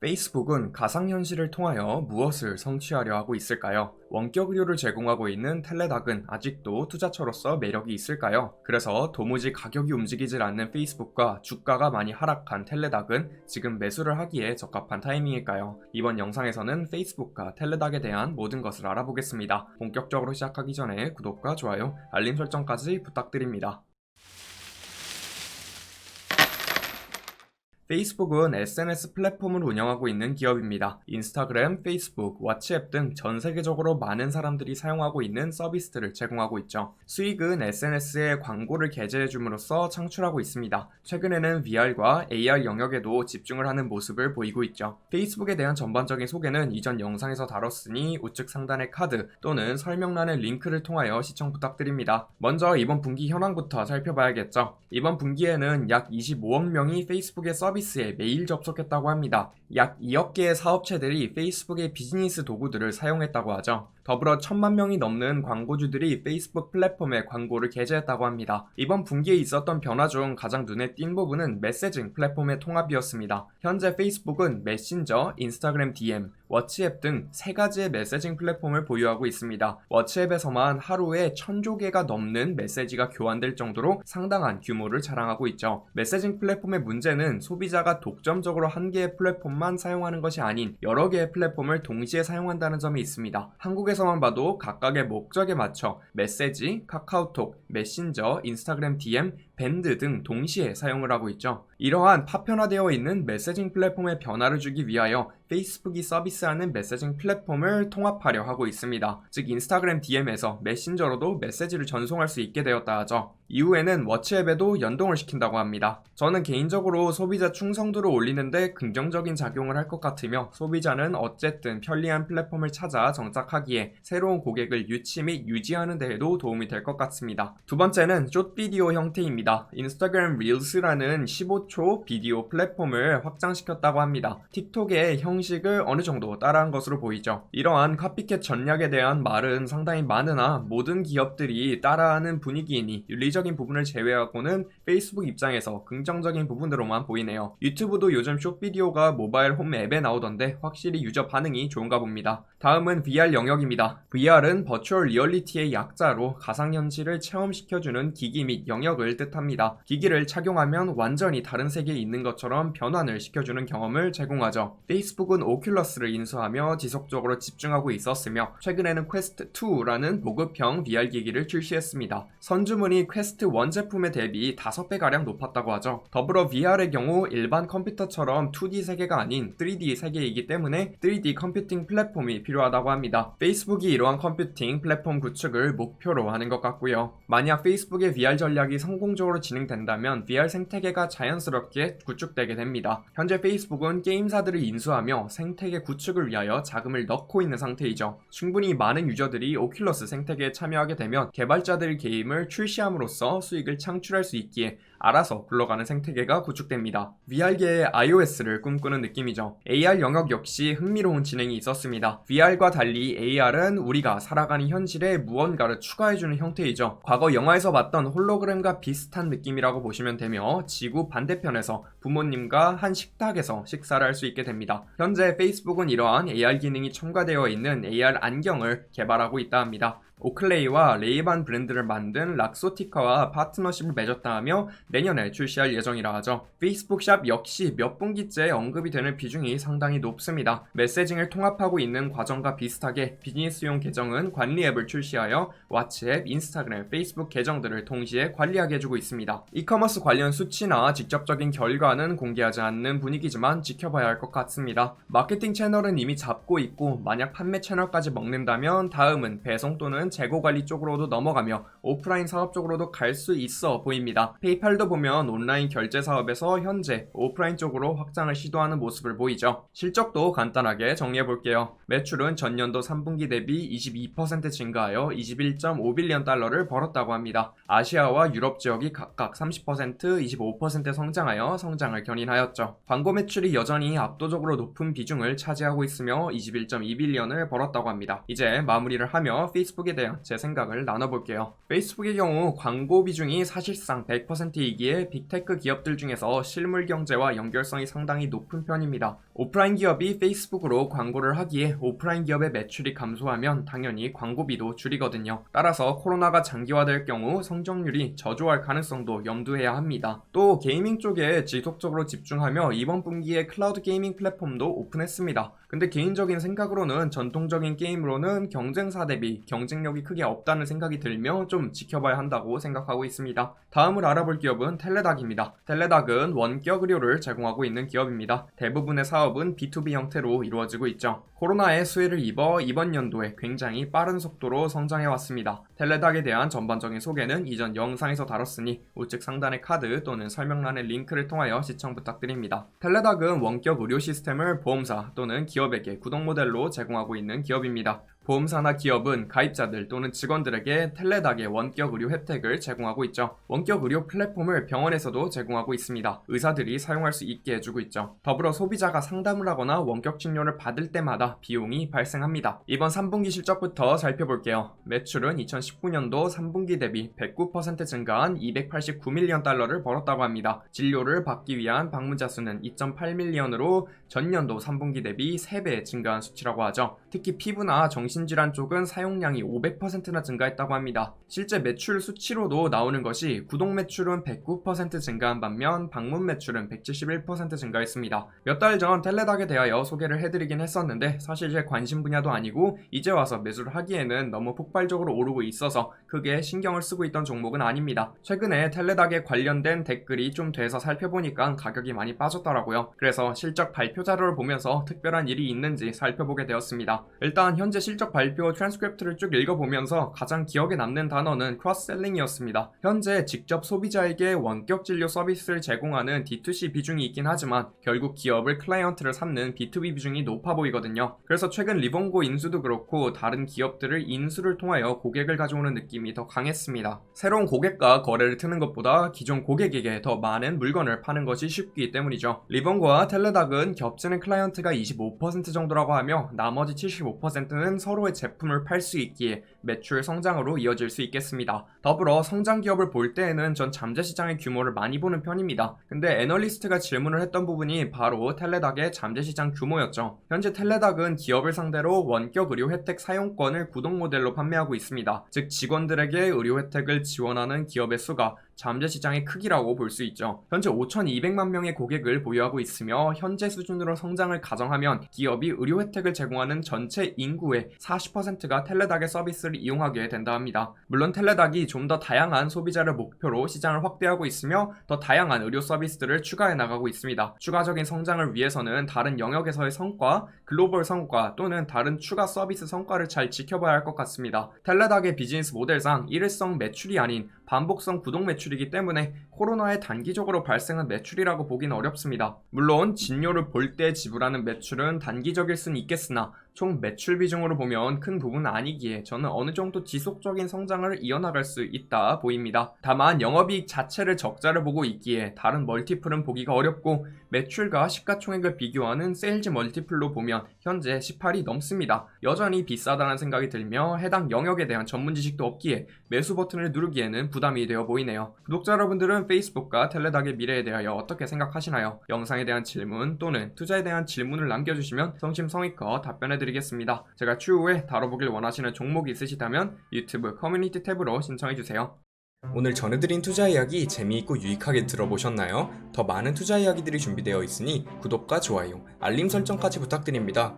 페이스북은 가상현실을 통하여 무엇을 성취하려 하고 있을까요? 원격 의료를 제공하고 있는 텔레닥은 아직도 투자처로서 매력이 있을까요? 그래서 도무지 가격이 움직이질 않는 페이스북과 주가가 많이 하락한 텔레닥은 지금 매수를 하기에 적합한 타이밍일까요? 이번 영상에서는 페이스북과 텔레닥에 대한 모든 것을 알아보겠습니다. 본격적으로 시작하기 전에 구독과 좋아요, 알림 설정까지 부탁드립니다. 페이스북은 SNS 플랫폼을 운영하고 있는 기업입니다. 인스타그램, 페이스북, 왓츠앱 등 전 세계적으로 많은 사람들이 사용하고 있는 서비스들을 제공하고 있죠. 수익은 SNS에 광고를 게재해 줌으로써 창출하고 있습니다. 최근에는 VR과 AR 영역에도 집중을 하는 모습을 보이고 있죠. 페이스북에 대한 전반적인 소개는 이전 영상에서 다뤘으니 우측 상단의 카드 또는 설명란의 링크를 통하여 시청 부탁드립니다. 먼저 이번 분기 현황부터 살펴봐야겠죠. 이번 분기에는 약 25억 명이 페이스북의 서비스 에 매일 접속했다고 합니다. 약 2억 개의 사업체들이 페이스북의 비즈니스 도구들을 사용했다고 하죠. 더불어 천만 명이 넘는 광고주들이 페이스북 플랫폼에 광고를 게재했다고 합니다. 이번 분기에 있었던 변화 중 가장 눈에 띈 부분은 메시징 플랫폼의 통합이었습니다. 현재 페이스북은 메신저, 인스타그램 DM, 워치앱 등 세 가지의 메시징 플랫폼을 보유하고 있습니다. 워치앱에서만 하루에 천조 개가 넘는 메시지가 교환될 정도로 상당한 규모를 자랑하고 있죠. 메시징 플랫폼의 문제는 소비자가 독점적으로 한 개의 플랫폼만 사용하는 것이 아닌 여러 개의 플랫폼을 동시에 사용한다는 점이 있습니다. 한국에서 만 봐도 각각의 목적에 맞춰 메시지, 카카오톡, 메신저, 인스타그램 DM, 밴드 등 동시에 사용을 하고 있죠. 이러한 파편화되어 있는 메시징 플랫폼의 변화를 주기 위하여 페이스북이 서비스하는 메시징 플랫폼을 통합하려 하고 있습니다. 즉 인스타그램 DM에서 메신저로도 메시지를 전송할 수 있게 되었다 하죠. 이후에는 워치앱에도 연동을 시킨다고 합니다. 저는 개인적으로 소비자 충성도를 올리는데 긍정적인 작용을 할 것 같으며 소비자는 어쨌든 편리한 플랫폼을 찾아 정착하기에 새로운 고객을 유치 및 유지하는 데에도 도움이 될 것 같습니다. 두 번째는 숏 비디오 형태입니다. 인스타그램 릴스라는 15초 비디오 플랫폼을 확장시켰다고 합니다. 틱톡의 형식을 어느 정도 따라한 것으로 보이죠. 이러한 카피캣 전략에 대한 말은 상당히 많으나 모든 기업들이 따라하는 분위기이니 윤리적인 부분을 제외하고는 페이스북 입장에서 긍정적인 부분으로만 보이네요. 유튜브도 요즘 숏비디오가 모바일 홈 앱에 나오던데 확실히 유저 반응이 좋은가 봅니다. 다음은 VR 영역입니다. VR은 버추얼 리얼리티의 약자로 가상현실을 체험시켜주는 기기 및 영역을 뜻합니다. 기기를 착용하면 완전히 다른 세계에 있는 것처럼 변환을 시켜주는 경험을 제공하죠. 페이스북은 오큘러스를 인수하며 지속적으로 집중하고 있었으며 최근에는 퀘스트 2라는 보급형 VR 기기를 출시했습니다. 선주문이 퀘스트 1 제품에 대비 5배가량 높았다고 하죠. 더불어 VR의 경우 일반 컴퓨터처럼 2D 세계가 아닌 3D 세계이기 때문에 3D 컴퓨팅 플랫폼이 필요하다고 합니다. 페이스북이 이러한 컴퓨팅 플랫폼 구축을 목표로 하는 것 같고요. 만약 페이스북의 VR 전략이 성공적으로 진행된다면 VR 생태계가 자연스럽게 구축되게 됩니다. 현재 페이스북은 게임사들을 인수하며 생태계 구축을 위하여 자금을 넣고 있는 상태이죠. 충분히 많은 유저들이 오큘러스 생태계에 참여하게 되면 개발자들이 게임을 출시함으로써 수익을 창출할 수 있기에 알아서 굴러가는 생태계가 구축됩니다. VR계의 iOS를 꿈꾸는 느낌이죠. AR 영역 역시 흥미로운 진행이 있었습니다. VR과 달리 AR은 우리가 살아가는 현실에 무언가를 추가해주는 형태이죠. 과거 영화에서 봤던 홀로그램과 비슷한 느낌이라고 보시면 되며 지구 반대편에서 부모님과 한 식탁에서 식사를 할 수 있게 됩니다. 현재 페이스북은 이러한 AR 기능이 첨가되어 있는 AR 안경을 개발하고 있다 합니다. 오클레이와 레이반 브랜드를 만든 락소티카와 파트너십을 맺었다 하며 내년에 출시할 예정이라 하죠. 페이스북 샵 역시 몇 분기째 언급이 되는 비중이 상당히 높습니다. 메시징을 통합하고 있는 과정과 비슷하게 비즈니스용 계정은 관리 앱을 출시하여 왓츠앱, 인스타그램, 페이스북 계정들을 동시에 관리하게 해주고 있습니다. 이커머스 관련 수치나 직접적인 결과는 공개하지 않는 분위기지만 지켜봐야 할 것 같습니다. 마케팅 채널은 이미 잡고 있고 만약 판매 채널까지 먹는다면 다음은 배송 또는 재고 관리 쪽으로도 넘어가며 오프라인 사업 쪽으로도 갈 수 있어 보입니다. 페이팔도 보면 온라인 결제 사업에서 현재 오프라인 쪽으로 확장을 시도하는 모습을 보이죠. 실적도 간단하게 정리해 볼게요. 매출은 전년도 3분기 대비 22% 증가하여 21.5빌리언 달러를 벌었다고 합니다. 아시아와 유럽 지역이 각각 30%, 25% 성장하여 성장을 견인하였죠. 광고 매출이 여전히 압도적으로 높은 비중을 차지하고 있으며 21.2빌리언을 벌었다고 합니다. 이제 마무리를 하며 페이스북에 대한 제 생각을 나눠볼게요. 페이스북의 경우 광고 비중이 사실상 100%이기에 빅테크 기업들 중에서 실물 경제와 연결성이 상당히 높은 편입니다. 오프라인 기업이 페이스북으로 광고를 하기에 오프라인 기업의 매출이 감소하면 당연히 광고비도 줄이거든요. 따라서 코로나가 장기화될 경우 성장률이 저조할 가능성도 염두해야 합니다. 또 게이밍 쪽에 지속적으로 집중하며 이번 분기에 클라우드 게이밍 플랫폼도 오픈했습니다. 근데 개인적인 생각으로는 전통적인 게임으로는 경쟁사 대비 경쟁력이 크게 없다는 생각이 들며 좀 지켜봐야 한다고 생각하고 있습니다. 다음을 알아볼 기업은 텔레닥입니다. 텔레닥은 원격 의료를 제공하고 있는 기업입니다. 대부분의 사업 은 B2B 형태로 이루어지고 있죠. 코로나의 수혜를 입어 이번 연도에 굉장히 빠른 속도로 성장해 왔습니다. 텔레닥에 대한 전반적인 소개는 이전 영상에서 다뤘으니 우측 상단의 카드 또는 설명란의 링크를 통하여 시청 부탁드립니다. 텔레닥은 원격 의료 시스템을 보험사 또는 기업에게 구독 모델로 제공하고 있는 기업입니다. 보험사나 기업은 가입자들 또는 직원들에게 텔레닥의 원격 의료 혜택을 제공하고 있죠. 원격 의료 플랫폼을 병원에서도 제공하고 있습니다. 의사들이 사용할 수 있게 해주고 있죠. 더불어 소비자가 상담을 하거나 원격 진료를 받을 때마다 비용이 발생합니다. 이번 3분기 실적부터 살펴볼게요. 매출은 2019년도 3분기 대비 109% 증가한 289밀리언 달러를 벌었다고 합니다. 진료를 받기 위한 방문자 수는 2.8밀리언으로 전년도 3분기 대비 3배 증가한 수치라고 하죠. 특히 피부나 정신 질환 쪽은 사용량이 500%나 증가했다고 합니다. 실제 매출 수치로도 나오는 것이 구독 매출은 109% 증가한 반면 방문 매출은 171% 증가했습니다. 몇 달 전 텔레닥에 대하여 소개를 해드리긴 했었는데 사실 제 관심 분야도 아니고 이제 와서 매수를 하기에는 너무 폭발적으로 오르고 있어서 크게 신경을 쓰고 있던 종목은 아닙니다. 최근에 텔레닥에 관련된 댓글이 좀 돼서 살펴보니까 가격이 많이 빠졌더라고요. 그래서 실적 발표 자료를 보면서 특별한 일이 있는지 살펴보게 되었습니다. 일단 현재 실적 발표 트랜스크립트를 쭉 읽어보면서 가장 기억에 남는 단어는 크로스셀링이었습니다. 현재 직접 소비자에게 원격 진료 서비스를 제공하는 D2C 비중이 있긴 하지만 결국 기업을 클라이언트를 삼는 B2B 비중이 높아 보이거든요. 그래서 최근 리본고 인수도 그렇고 다른 기업들을 인수를 통하여 고객을 가져오는 느낌이 더 강했습니다. 새로운 고객과 거래를 트는 것보다 기존 고객에게 더 많은 물건을 파는 것이 쉽기 때문이죠. 리본고와 텔레닥은 겹치는 클라이언트가 25% 정도라고 하며 나머지 75%는 서로 의 제품을 팔 수 있기에 매출 성장으로 이어질 수 있겠습니다. 더불어 성장 기업을 볼 때에는 전 잠재 시장의 규모를 많이 보는 편입니다. 근데 애널리스트가 질문을 했던 부분이 바로 텔레닥의 잠재 시장 규모였죠. 현재 텔레닥은 기업을 상대로 원격 의료 혜택 사용권을 구독 모델로 판매하고 있습니다. 즉 직원들에게 의료 혜택을 지원하는 기업의 수가 잠재 시장의 크기라고 볼 수 있죠. 현재 5,200만 명의 고객을 보유하고 있으며 현재 수준으로 성장을 가정하면 기업이 의료 혜택을 제공하는 전체 인구의 40%가 텔레닥의 서비스 를 이용하게 된다 합니다. 물론 텔레닥이 좀 더 다양한 소비자를 목표로 시장을 확대하고 있으며 더 다양한 의료 서비스들을 추가해 나가고 있습니다. 추가적인 성장을 위해서는 다른 영역에서의 성과, 글로벌 성과 또는 다른 추가 서비스 성과를 잘 지켜봐야 할 것 같습니다. 텔레닥의 비즈니스 모델상 일회성 매출이 아닌 반복성 구독 매출이기 때문에 코로나에 단기적으로 발생한 매출이라고 보기는 어렵습니다. 물론 진료를 볼 때 지불하는 매출은 단기적일 수는 있겠으나 총 매출 비중으로 보면 큰 부분은 아니기에 저는 어느 정도 지속적인 성장을 이어나갈 수 있다 보입니다. 다만 영업이익 자체를 적자를 보고 있기에 다른 멀티플은 보기가 어렵고 매출과 시가총액을 비교하는 세일즈 멀티플로 보면 현재 18이 넘습니다. 여전히 비싸다는 생각이 들며 해당 영역에 대한 전문 지식도 없기에 매수 버튼을 누르기에는 부담이 되어 보이네요. 구독자 여러분들은 페이스북과 텔레닥의 미래에 대하여 어떻게 생각하시나요? 영상에 대한 질문 또는 투자에 대한 질문을 남겨주시면 성심성의껏 답변해드리겠습니다. 제가 추후에 다뤄보길 원하시는 종목이 있으시다면 유튜브 커뮤니티 탭으로 신청해주세요. 오늘 전해드린 투자 이야기 재미있고 유익하게 들어보셨나요? 더 많은 투자 이야기들이 준비되어 있으니 구독과 좋아요, 알림 설정까지 부탁드립니다.